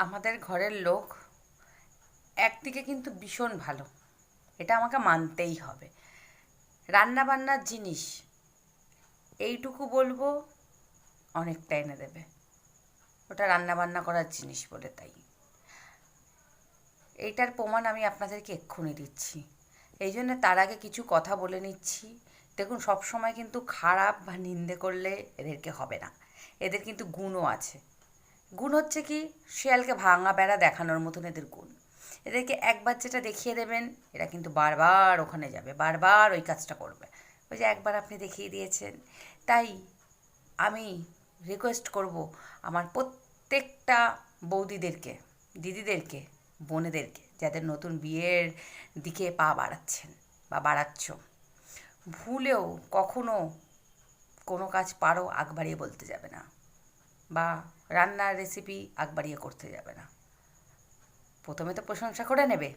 আমাদের ঘরের লোক একদিকে কিন্তু ভীষণ ভালো। এটা আমাকে মানতেই হবে। রান্না বান্নার জিনিস, এইটুকু বলব, অনেকটা এনে দেবে। ওটা রান্না বান্না করার জিনিস বলে তাই। এইটার প্রমাণ আমি আপনাদেরকে এক্ষুনি দিচ্ছি। এই জন্য তার আগে কিছু কথা বলে নিচ্ছি। দেখুন সব সময় কিন্তু খারাপ বা নিন্দে করলে এদেরকে হবে না। এদের কিন্তু গুণও আছে। গুণ হচ্ছে কি, শিয়ালকে ভাঙা বেড়া দেখানোর মতন এদের গুণ। এদেরকে একবার যেটা দেখিয়ে দেবেন, এরা কিন্তু বারবার ওখানে যাবে, বারবার ওই কাজটা করবে। ওই যে একবার আপনি দেখিয়ে দিয়েছেন, তাই আমি রিকোয়েস্ট করব আমার প্রত্যেকটা বৌদিদেরকে, দিদিদেরকে, বোনেদেরকে, যাদের নতুন বিয়ের দিকে পা বাড়াচ্ছেন বা বাড়াচ্ছ। ভুলেও কখনো কোনো কাজ পারো, আগ বাড়িয়ে বলতে যাবে না। বা রান্নার রেসিপি আগ বাড়িয়ে করতে যাবে না। প্রথমে তো প্রশংসা করে নেবে,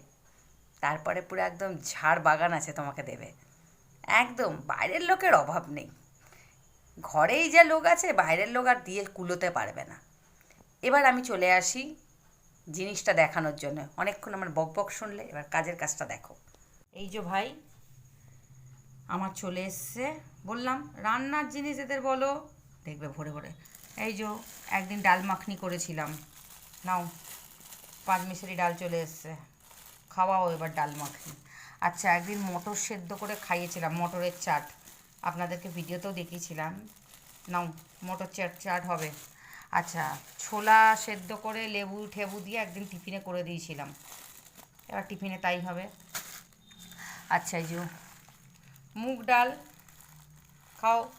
তারপরে পুরো একদম ঝাড় বাগান আছে তোমাকে দেবে। একদম, বাইরের লোকের অভাব নেই। ঘরেই যে লোক আছে, বাইরের লোক আর দিয়ে কুলোতে পারবে না। এবার আমি চলে আসি জিনিসটা দেখানোর জন্য। অনেকক্ষণ আমার বক বক শুনলে, এবার কাজের কাজটা দেখো। এই যে ভাই, আমার চলে এসছে। বললাম, রান্নার জিনিস এদের বলো। দেখবে ভরে ভরে। এই যে একদিন ডাল মাখনি করেছিলাম। নাও পাঁচমিশালি ডাল চলে এসছে। খাওয়াও এবার ডাল মাখনি। আচ্ছা একদিন মটর সেদ্ধ করে খাইয়েছিলাম, মটরের চাট। আপনাদেরকে ভিডিওতেও দেখিয়েছিলাম। নাও, মটর চাট চাট হবে। আচ্ছা ছোলা সেদ্ধ করে লেবু ঠেবু দিয়ে একদিন টিফিনে করে দিয়েছিলাম। এবার টিফিনে তাই হবে। আচ্ছা যে মুগ ডাল, খাও।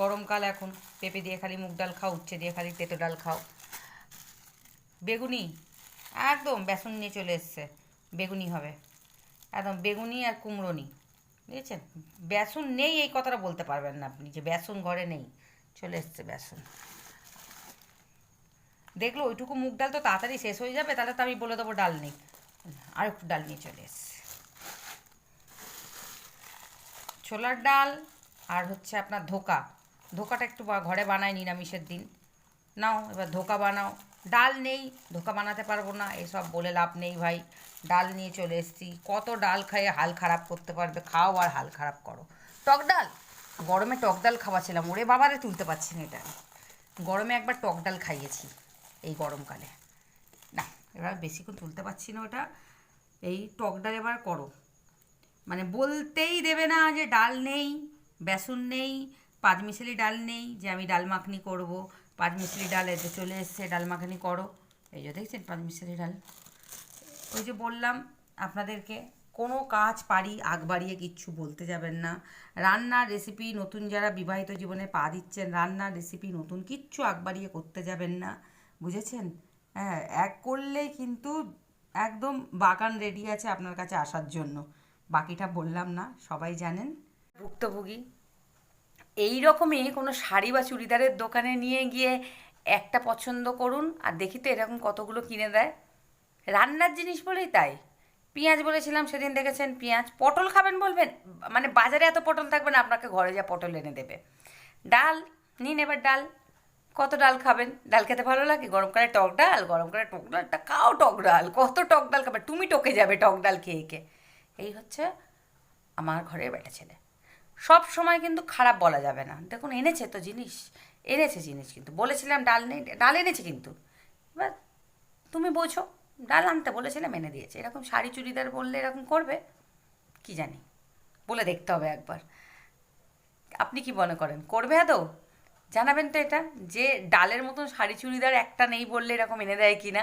গরমকাল এখন। পেঁপে দিয়ে খালি মুগ ডাল খাও, উচ্ছে দিয়ে খালি তেতো ডাল খাও। বেগুনি? একদম বেসন নিয়ে চলে এসছে। বেগুনি হবে। একদম বেগুনি আর কুমড়োনি। বুঝেছেন? বেসন নেই, এই কথাটা বলতে পারবেন না আপনি যে বেসন ঘরে নেই। চলে এসছে বেসন। দেখল, ওইটুকু মুগ ডাল তো তাড়াতাড়ি শেষ হয়ে যাবে, তাহলে তো আমি বলে দেবো ডাল নেই। আর একটু ডাল নিয়ে চলে এসছে। ছোলার ডাল আর হচ্ছে আপনার ধোকা। ধোকাটা একটু ঘরে বানাই নিরামিষের দিন। নাও, এবার ধোকা বানাও। ডাল নেই, ধোকা বানাতে পারব না, এসব বলে লাভ নেই ভাই। ডাল নিয়ে চলে এসেছি। কত ডাল খাইয়ে হাল খারাপ করতে পারবে, খাও আর হাল খারাপ করো। টক ডাল? গরমে টক ডাল খাওয়াছিলাম, ওরে বাবারে তুলতে পারছি না এটা। গরমে একবার টক ডাল খাইয়েছি, এই গরমকালে। না, এবার বেশিক্ষণ তুলতে পারছি না ওটা। এই টক ডাল এবার করো। মানে বলতেই দেবে না যে ডাল নেই, বেসন নেই পাঁচমিশালি ডাল নেই যে আমি ডাল মাখনি করব। পাঁচমিশালি ডাল এতে চলে এসছে, ডাল মাখনি করো। এই যে দেখছেন পাঁচমিশালি ডাল। ওই যে বললাম আপনাদেরকে, কোনো কাজ পারি আগ বাড়িয়ে কিচ্ছু বলতে যাবেন না। রান্নার রেসিপি নতুন যারা বিবাহিত জীবনে পা দিচ্ছেন, রান্নার রেসিপি নতুন কিচ্ছু আগ বাড়িয়ে করতে যাবেন না। বুঝেছেন? হ্যাঁ এক করলেই কিন্তু একদম বাগান রেডি আছে আপনার কাছে আসার জন্য। বাকিটা বললাম না, সবাই জানেন। ভুক্তভোগী এই রকমই কোনো শাড়ি বা চুড়িদারের দোকানে নিয়ে গিয়ে একটা পছন্দ করুন, আর দেখি তো এরকম কতগুলো কিনে দেয়। রান্নার জিনিস বলেই তাই। পেঁয়াজ বলেছিলাম, সেদিন দেখেছেন পেঁয়াজ। পটল খাবেন বলবেন? মানে বাজারে এত পটল থাকবে না, আপনাকে ঘরে যা পটল এনে দেবে। ডাল, নিন এবার ডাল। কত ডাল খাবেন? ডাল খেতে ভালো লাগে? গরমকালে টক ডাল গরমকালে টক ডালটা খাও টক ডাল, কত টক ডাল খাবে? তুমি টকে যাবে টক ডাল খেয়ে খেয়ে। এই হচ্ছে আমার ঘরের বেটা ছেলে। সব সময় কিন্তু খারাপ বলা যাবে না। দেখুন, এনেছে তো জিনিস, এনেছে জিনিস কিন্তু। বলেছিলাম ডাল নেই, ডাল এনেছে কিন্তু। এবার তুমি বোঝো, ডাল আনতে বলেছিলাম, এনে দিয়েছে। এরকম শাড়ি চুড়িদার বললে এরকম করবে? কি জানি, বলে দেখতে হবে একবার। আপনি কি মনে করেন, করবে আদৌ? জানাবেন তো এটা, যে ডালের মতন শাড়ি চুড়িদার একটা নেই বললে এরকম এনে দেয় কি না